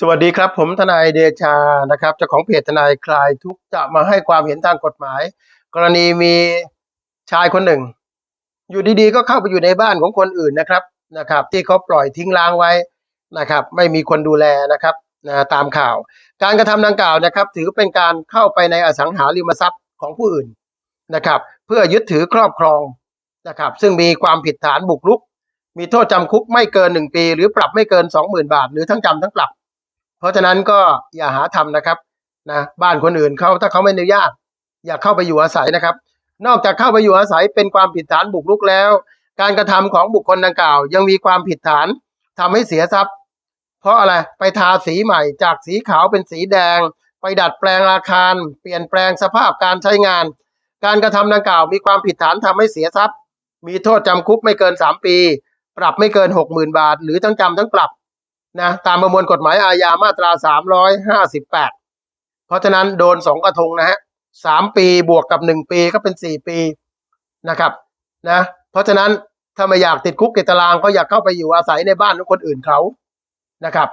สวัสดีครับ ผมทนายเดชานะครับเจ้าของเพจทนายคลายทุกจะมาให้ความเห็นทางกฎหมาย กรณีมีชายคนหนึ่ง อยู่ดีๆ ก็เข้าไปอยู่ในบ้านของคนอื่นนะครับนะครับ ที่เขาปล่อยทิ้งร้างไว้นะครับ ไม่มีคนดูแลนะครับนะตามข่าว การกระทำดังกล่าวนะครับ ถือเป็นการเข้าไปในอสังหาริมทรัพย์ของผู้อื่นนะครับ เพื่อยึดถือครอบครองนะครับ ซึ่งมีความผิดฐานบุกรุก มีโทษจำคุกไม่เกินหนึ่งปี หรือปรับไม่เกินสองหมื่นบาท หรือทั้งจำทั้งปรับ เพราะฉะนั้นก็อย่าหาทำนะครับนะบ้านคนอื่นเขาถ้าเขาไม่อนุญาต อย่าเข้าไปอยู่อาศัยนะครับ นอกจากเข้าไปอยู่อาศัยเป็นความผิดฐานบุกรุกแล้ว การกระทำของบุคคลดังกล่าว ยังมีความผิดฐานทำให้เสียทรัพย์ เพราะอะไรไปทาสีใหม่จากสีขาวเป็นสีแดง ไปดัดแปลงอาคาร เปลี่ยนแปลงสภาพการใช้งาน การกระทำดังกล่าว มีความผิดฐานทำให้เสียทรัพย์ มีโทษจำคุกไม่เกินสามปี ปรับไม่เกินหกหมื่นบาท หรือทั้งจำทั้งปรับ นะตามประมวลกฎหมายอาญามาตราสามร้อยห้าสิบแปดเพราะฉะนั้นโดนสองกระทงนะฮะสามปีบวกกับหนึ่งปีก็เป็นสี่ปีนะครับนะเพราะฉะนั้นถ้าไม่อยากติดคุกติดตารางก็อยากเข้าไปอยู่อาศัยในบ้านของคนอื่นเขานะครับ